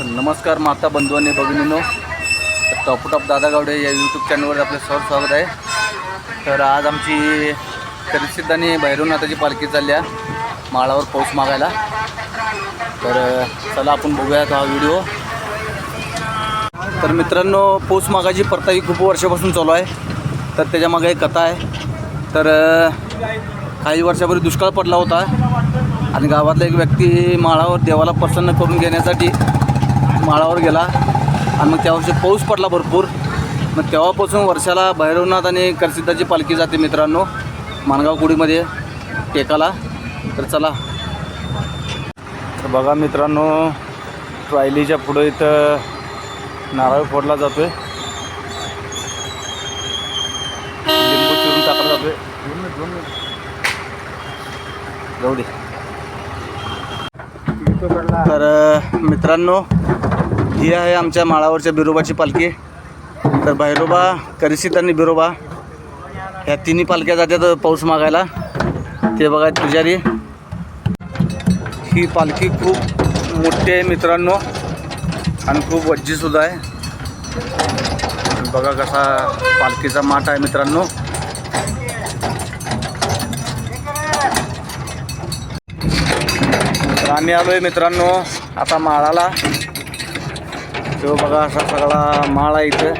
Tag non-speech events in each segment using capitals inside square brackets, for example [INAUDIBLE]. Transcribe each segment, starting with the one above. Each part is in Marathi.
नमस्कार माता बंधू आणि भगिनीनो. तर टॉप दादा गावडे या यूट्यूब चॅनलवर आपलं सहज स्वागत आहे. तर आज आमची परिस्थिती आणि भैरवनाथाची पालखी चालली आहे. माळावर पाऊस मागायला. तर चला आपण बघूयात हा व्हिडिओ तर मित्रांनो पाऊस मागाची प्रथा ही खूप वर्षापासून चालू आहे. तर त्याच्यामागे एक कथा आहे. तर काही वर्षापूर्वी दुष्काळ पडला होता. आणि गावातला एक व्यक्ती माळावर देवाला प्रसन्न करून घेण्यासाठी माळावर गेला आणि मग त्या वर्षी पाऊस पडला भरपूर. मग तेव्हापासून वर्षाला भैरवनाथ आणि करसिद्धाची पालखी जाते मित्रांनो माणगाव कुडीमध्ये टेकाला. तर चला. तर बघा मित्रांनो ट्रायलीच्या पुढं इथं नारळ फोडला जातोय. लिंबू चिरून टाकला जातोय. जाऊ दे. तर मित्रांनो ही आहे आमच्या माळावरच्या बिरोबाची पालखी. तर भैरोबा करिसित आणि बिरोबा. ह्या तिन्ही पालख्या जातात पाऊस मागायला. ते बघा पुजारी. ही पालखी खूप मोठी आहे मित्रांनो. आणि खूप वज्जीसुद्धा आहे. बघा कसा पालखीचा माठ आहे मित्रांनो. तर आम्ही आलो आहे मित्रांनो आता माळाला. तो बघा असा सगळा माळ आहे इथं.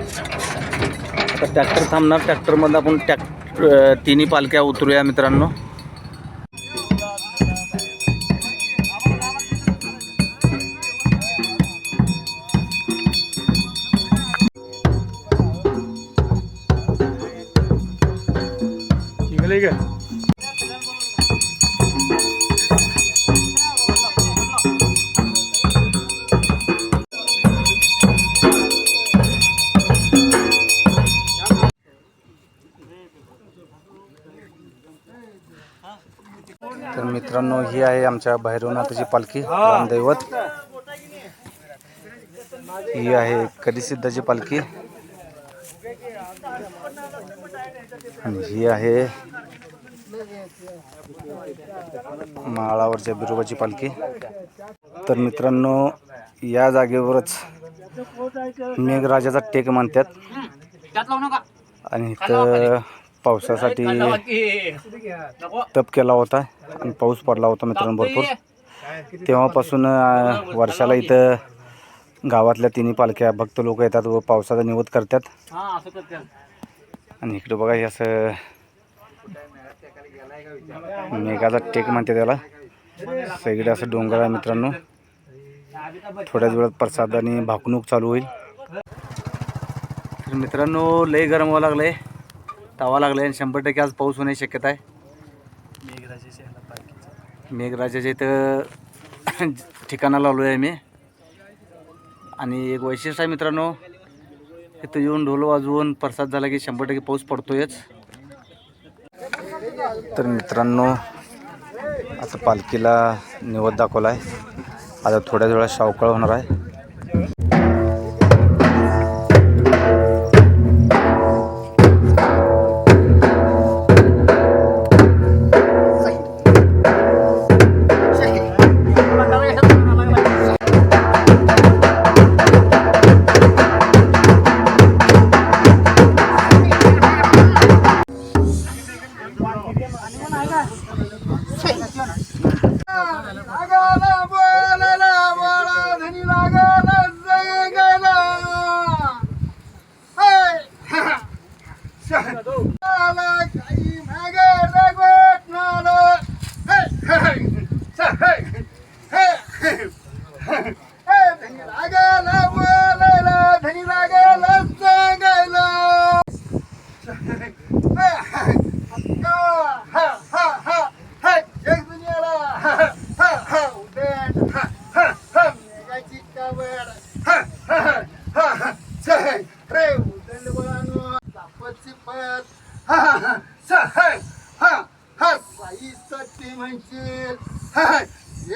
आता ट्रॅक्टर थांबणार. ट्रॅक्टरमधून आपण टॅक तिन्ही पालख्या उतरूया मित्रांनो. निघाले का? तर मित्रांनो ही आहे आमच्या भैरवनाथाची पालखी रामदैवत. ही आहे कधीसिद्धाची पालखी. आणि ही आहे माळावरच्या बिरोबाची पालखी. तर मित्रांनो या जागेवरच मेघराजाचा टेक मानतात. आणि इथं पावसासाठी तप केला होता आणि पाऊस पडला होता मित्रांनो भरपूर. तेव्हापासून वर्षाला इथं गावातल्या तिन्ही पालख्या भक्त लोक येतात व पावसाचा निवद करतात. आणि इकडे बघा हे असं मेघाचा टेक म्हणते त्याला. सगळीकडे असं डोंगर आहे मित्रांनो. थोड्याच वेळात प्रसाद आणि भाकणूक चालू होईल. तर मित्रांनो लय गरम व्हावं लागलंय. तावा लागलाय आणि शंभर टक्के आज पाऊस होण्याची शक्यता आहे. मेघराजाच्या इथं [COUGHS] ठिकाणाला आलो आहे मी आणि एक वैशिष्ट्य आहे मित्रांनो इथं येऊन ढोल वाजवून प्रसाद झाला की शंभर टक्के पाऊस पडतोयच. तर मित्रांनो आता पालखीला निवद दाखवला आहे आता थोड्याच वेळात शावकाळ होणार आहे.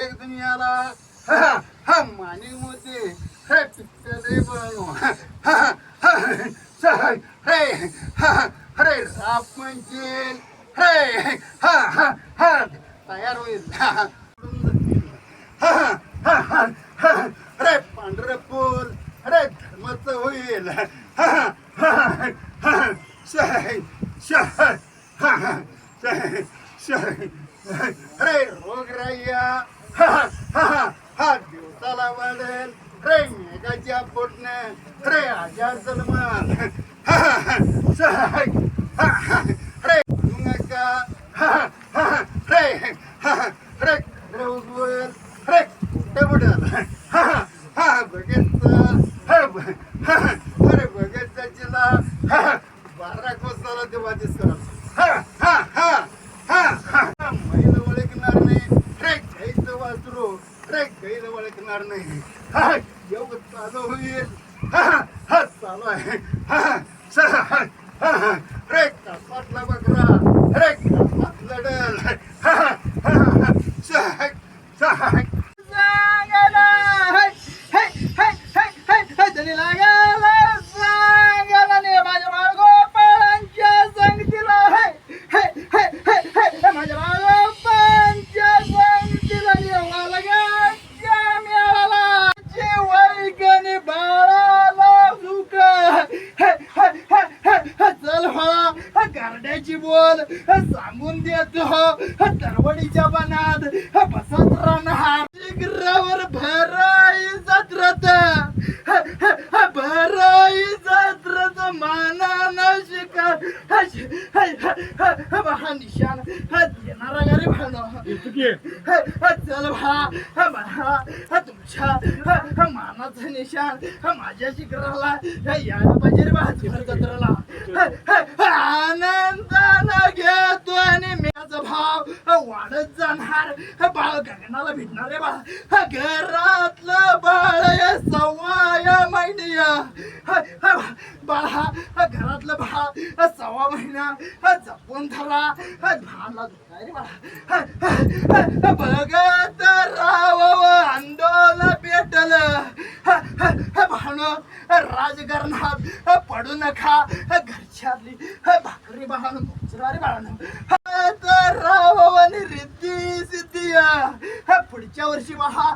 एक दुनियाला मानी मध्ये हे पिक्चर बनव अरे राप म्हणजे हे हा हा हा तयार होईल हा, हा, हा, हा, हा. अरे पांढरपूर अरे धर्मच होईल हा, हा, हा. शह, शह, हा, हा. शह, शह. अरे रोगराया हा, हा, हा. हा दिवसाला वाढेल रे मेघाच्या पोटने रे आजार सलमान हा, रे नका हा, हा, हा. रे हा, हा. रे रे उगवेल रे कुठे बुडेल हा, हा. हा बघेच हा, ब- हा, हा. अरे बघेच जिला हा, हा. बारा कोसाला तेव्हा दिसत हा हा हा हा हा महिला ओळखणार नाही. ट्रॅक घ्यायचं वासरू ट्रॅक घ्यायला ओळखणार नाही. हा योग चालू होईल. हा हा चालू आहे हा हा हा, हा, हा. रे कपातला बकरा रे कपात लढल हा हा, हा, हा. सहा, सहा. सांगायला हाय, हाय, हाय, हाय, हाय, हाय, तरी लागायला सांगायला ने माझ्या बाळगोपाळांच्या संगतीला हाय, हाय, हाय, हाय, हाय, हाय, माझ्या बाळगोपाळांच्या संगतीला नेवा लगाच्या मेळाला ची वैगणी बाळाला सुख हाय, हाय, हाय, हाय, हाय, चल हो गारड्याची बोल सांगून देतो तरवडीच्या बनात बसत राहणार शिखरावर भराई जत्रत भराई जत्रत मानानं शिकार हा निशान देणारा गरीब भानो चल भा भा तुमच्या मानाचं निशान माझ्या शिखराला यायला पाहिजे रे बा जत्राला आनंदानं घेतो आणि भाव वाढत जाणार बाळ गगनाला भेटणार बाळ घरातलं बाळ या सव्वा महिन्या बाळा घरातलं बाळ सव्वा महिना जपून धरा भाला धुता रे बाळा बघत राव आंदोलन पेटल भानो राजकारणात पडू नका घरच्यातली भाकरी बाळानं मोचरा रे बाळानं पुढच्या वर्षी महा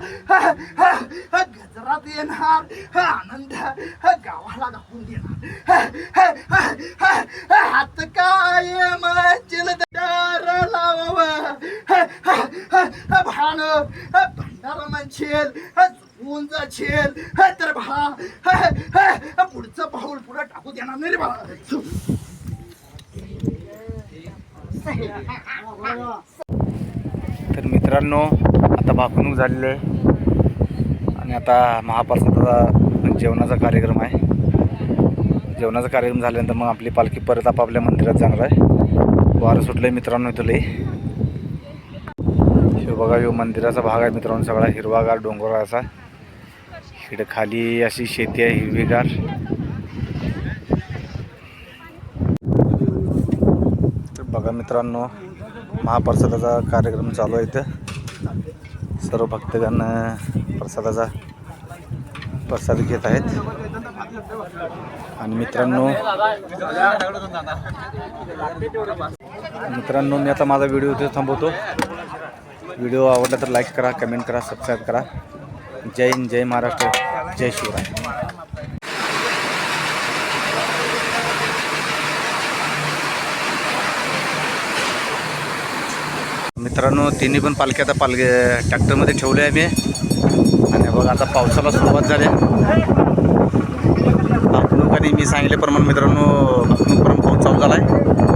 गजरात येणार. आनंद गावाला दाखवून देणार. हात काय मचिल दार लावावं? भाण भंडारा म्हणशील चुकून जाशील तर भा पुढचं पाऊल पुढं टाकू देणार नाही रे बाळा तर मित्रांनो आता भाकणूक झालेली आहे. आणि आता महाप्रसादाचा जेवणाचा कार्यक्रम आहे. जेवणाचा कार्यक्रम झाल्यानंतर मग आपली पालखी परत आपापल्या मंदिरात जाणार आहे. वारं सुटलं आहे मित्रांनो इथं लई. हे बघा ह्यो मंदिराचा भाग आहे मित्रांनो सगळा हिरवागार डोंगर असा. इकडे खाली अशी शेती आहे हिरवीगार. तर बघा मित्रांनो महाप्रसादाचा कार्यक्रम चालू आहे इथं. सर्व भक्तगण प्रसादाचा प्रसाद घेत आहेत. आणि मित्रांनो मित्रांनो मी आता माझा व्हिडिओ इथे थांबवतो. व्हिडिओ आवडला तर लाईक करा कमेंट करा सबस्क्राईब करा. जय हिंद जय महाराष्ट्र जय शिवराय. मित्रांनो तिन्ही पण पालख्या आता पालखे ट्रॅक्टरमध्ये ठेवले आहे मी आणि बघा आता पावसाला सुरुवात झाली. भाकणूक आणि मी सांगितल्याप्रमाणे मित्रांनो प्रमाण पोच चालू झाला आहे